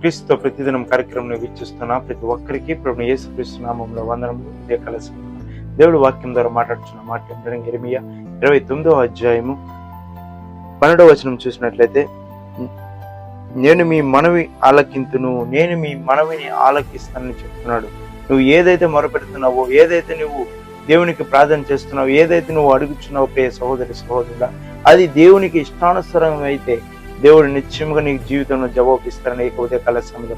క్రీస్తుతో ప్రతిదినం కార్యక్రమం వీక్షిస్తున్న ప్రతి ఒక్కరికి ప్రభు యేసు క్రీస్తు నామంలో వందనములు ఇదే కలసి దేవుడు వాక్యం ద్వారా మాట్లాడుతున్న మాట ఎరిమియా ఇరవై తొమ్మిదో అధ్యాయము పన్నెండవ వచనం చూసినట్లయితే నేను మీ మనవి ఆలకింతును నేను మీ మనవిని ఆలకిస్తానని చెప్తున్నాడు. నువ్వు ఏదైతే మొరపెడుతున్నావో ఏదైతే నువ్వు దేవునికి ప్రార్థన చేస్తున్నావు ఏదైతే నువ్వు అడుగుచున్నావు ప్రియ సహోదరి సహోదరుడా అది దేవునికి ఇష్టానుసరం అయితే దేవుడు నిత్యముగా నీ జీవితంలో జవాబిస్తారని ఇకపోతే కలసంలో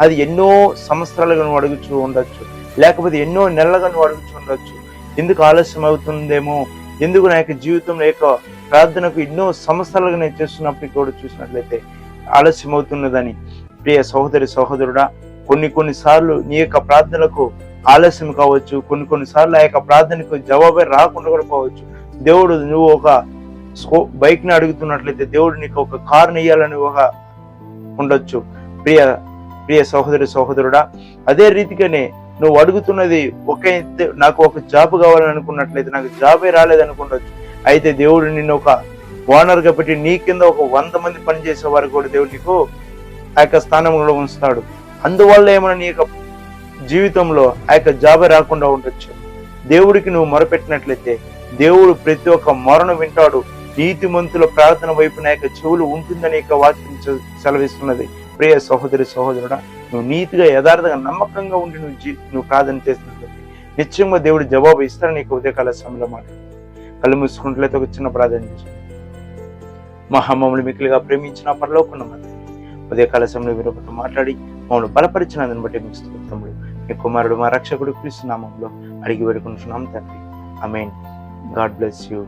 అది ఎన్నో సంవత్సరాలుగా నువ్వు అడుగుచూ ఉండొచ్చు లేకపోతే ఎన్నో నెలలుగా నువ్వు అడుగుచూ ఉండొచ్చు. ఎందుకు ఆలస్యం అవుతుందేమో ఎందుకు నా యొక్క జీవితంలో యొక్క ప్రార్థనకు ఎన్నో సంవత్సరాలుగా నేను చేస్తున్నప్పటికీ కూడా చూసినట్లయితే ఆలస్యం అవుతున్నదని. ప్రియ సహోదరి సహోదరుడా కొన్ని కొన్ని సార్లు నీ యొక్క ప్రార్థనలకు ఆలస్యం కావచ్చు కొన్ని కొన్ని సార్లు ఆ యొక్క ప్రార్థనకు జవాబే రాకుండా కూడా పోవచ్చు. దేవుడు నువ్వు ఒక స్కో బైక్ని అడుగుతున్నట్లయితే దేవుడు నీకు ఒక కారుని ఇవ్వాలని ఒక ఉండొచ్చు. ప్రియ ప్రియ సహోదరి సహోదరుడా అదే రీతిగానే నువ్వు అడుగుతున్నది ఒక నాకు ఒక జాబ్ కావాలని అనుకున్నట్లయితే నాకు జాబే రాలేదనుకుండొచ్చు. అయితే దేవుడు నిన్ను ఒక ఓనర్గా పెట్టి నీ కింద ఒక వంద మంది పనిచేసే వారు కూడా దేవుడు నీకు ఆ యొక్క స్థానంలో ఉంచుతాడు. అందువల్ల ఏమైనా నీ యొక్క జీవితంలో ఆ యొక్క జాబే రాకుండా ఉండొచ్చు. దేవుడికి నువ్వు మొరపెట్టినట్లయితే దేవుడు ప్రతి ఒక్క మొరను వింటాడు. నీతిమంతుల ప్రార్థన వైపు నా యొక్క చెవులు ఉంటుందని యొక్క వాక్యం సెలవిస్తున్నది. ప్రియ సహోదరి సహోదరుడా నువ్వు నీతిగా యథార్థంగా నమ్మకంగా ఉండి నువ్వు జీ నువ్వు ప్రార్థన చేసినట్లయితే నిశ్చయంగా దేవుడు జవాబు ఇస్తాడు నీకు ఉదయకాల సమయంలో మాట. కళ్ళు మూసుకున్నట్లయితే ఒక చిన్న ప్రార్థన చేసి మహామములు మిక్కులుగా ప్రేమించిన పరలోకున్న మాట. ఉదయకాల సమయంలో మీరు ఒకటి మాట్లాడి మమ్మల్ని బలపరిచినందుని బట్టి మీకు స్తోత్రములు మీ కుమారుడు మా రక్షకుడు క్రీస్తు నామంలో అడిగి వేడుకుంటున్నాం తండ్రి. మీన్ గాడ్ బ్లెస్ యూ.